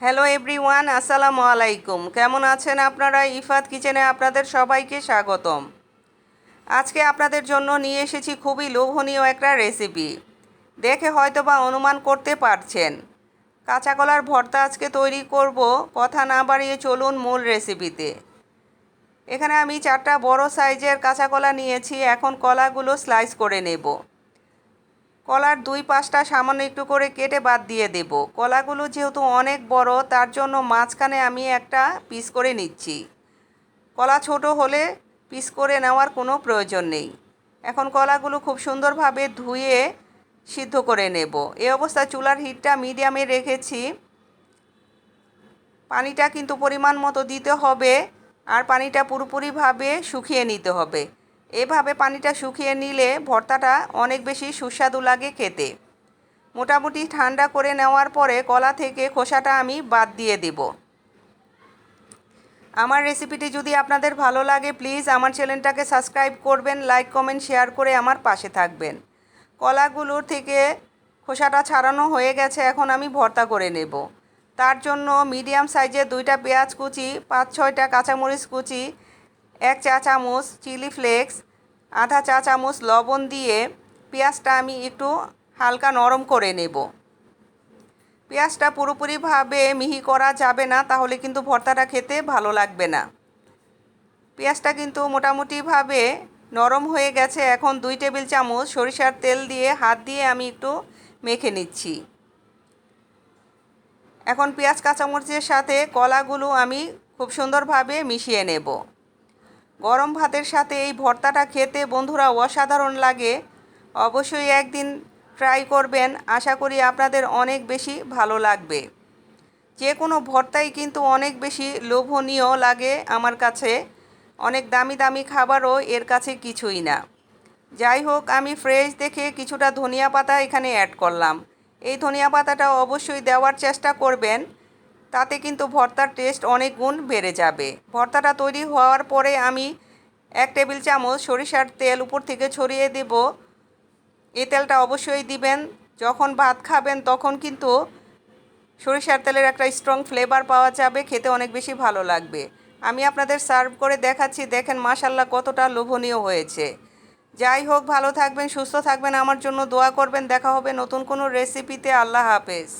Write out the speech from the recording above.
Hello everyone আসসালামু আলাইকুম। কেমন আছেন আপনারা? ইফাত কিচেনে আপনাদের সবাইকে স্বাগতম। আজকে আপনাদের জন্য নিয়ে এসেছি খুবই লোভনীয় একটা রেসিপি দেখে হয়তো বা অনুমান করতে পারছেন। কাঁচা কলার ভর্তা আজকে তৈরি করব। কথা না বাড়িয়ে চলুন মূল রেসিপিতে এখানে আমি চারটা বড় সাইজের কাঁচা কলা নিয়েছি। এখন কলাগুলো স্লাইস করে নেব। কলার দুই পাশটা সামান্য একটু করে কেটে বাদ দিয়ে দেব। কলাগুলো যেহেতু অনেক বড়, তার জন্য মাঝখানে আমি একটা পিস করে নিচ্ছি। কলা ছোট হলে পিস করে নেওয়ার কোনো প্রয়োজন নেই। এখন কলাগুলো খুব সুন্দরভাবে ধুয়ে সিদ্ধ করে নেব। এই অবস্থায় চুলার হিটটা মিডিয়ামে রেখেছি। পানিটা কিন্তু পরিমাণ মতো দিতে হবে আর পানিটা পুরোপুরিভাবে শুকিয়ে নিতে হবে। এভাবে পানিটা শুকিয়ে নিলে ভর্তাটা অনেক বেশি সুস্বাদু লাগে খেতে। মোটামুটি ঠান্ডা করে নেওয়ার পরে কলা থেকে খোসাটা আমি বাদ দিয়ে দেব। আমার রেসিপিটি যদি আপনাদের ভালো লাগে, প্লিজ আমার চ্যানেলটাকে সাবস্ক্রাইব করবেন, লাইক, কমেন্ট, শেয়ার করে আমার পাশে থাকবেন। কলাগুলোর থেকে খোসাটা ছাড়ানো হয়ে গেছে, এখন আমি ভর্তা করে নেব। তার জন্য মিডিয়াম সাইজের দুইটা পেঁয়াজ কুচি পাঁচ ছয়টা কাঁচামরিচ কুচি এক চা চামচ চিলি ফ্লেক্স, আধা চা চামচ লবণ দিয়ে পেঁয়াজটা আমি একটু হালকা নরম করে নেব। পেঁয়াজটা পুরোপুরিভাবে মিহি করা যাবে না, তাহলে কিন্তু ভর্তাটা খেতে ভালো লাগবে না। পেঁয়াজটা কিন্তু মোটামুটিভাবে নরম হয়ে গেছে। এখন দুই টেবিল চামচ সরিষার তেল দিয়ে হাত দিয়ে আমি একটু মেখে নিচ্ছি। এখন পেঁয়াজ কাঁচামরিচের সাথে কলাগুলো আমি খুব সুন্দরভাবে মিশিয়ে নেব। গরম ভাতের সাথে এই ভর্তাটা খেতে বন্ধুরা অসাধারণ লাগে। অবশ্যই একদিন ট্রাই করবেন। আশা করি আপনাদের অনেক বেশি ভালো লাগবে। যে কোনো ভর্তাই কিন্তু অনেক বেশি লোভনীয় লাগে আমার কাছে। অনেক দামি দামি খাবারও এর কাছে কিছুই না। যাই হোক, আমি ফ্রেশ দেখে কিছুটা ধনিয়া পাতা এখানে অ্যাড করলাম। এই ধনিয়া পাতাটা অবশ্যই দেওয়ার চেষ্টা করবেন। তাতে কিন্তু ভর্তার টেস্ট অনেক গুণ বেড়ে যাবে। ভর্তাটা তৈরি হওয়ার পরে আমি এক টেবিল চামচ সরিষার তেল উপর থেকে ছড়িয়ে দেব। এই তেলটা অবশ্যই দিবেন। যখন ভাত খাবেন তখন কিন্তু সরিষার তেলের একটা স্ট্রং ফ্লেভার পাওয়া যাবে, খেতে অনেক বেশি ভালো লাগবে। আমি আপনাদের সার্ভ করে দেখাচ্ছি, দেখেন মাশাল্লাহ কতটা লোভনীয় হয়েছে। যাই হোক, ভালো থাকবেন, সুস্থ থাকবেন, আমার জন্য দোয়া করবেন। দেখা হবে নতুন কোনো রেসিপিতে আল্লাহ হাফেজ।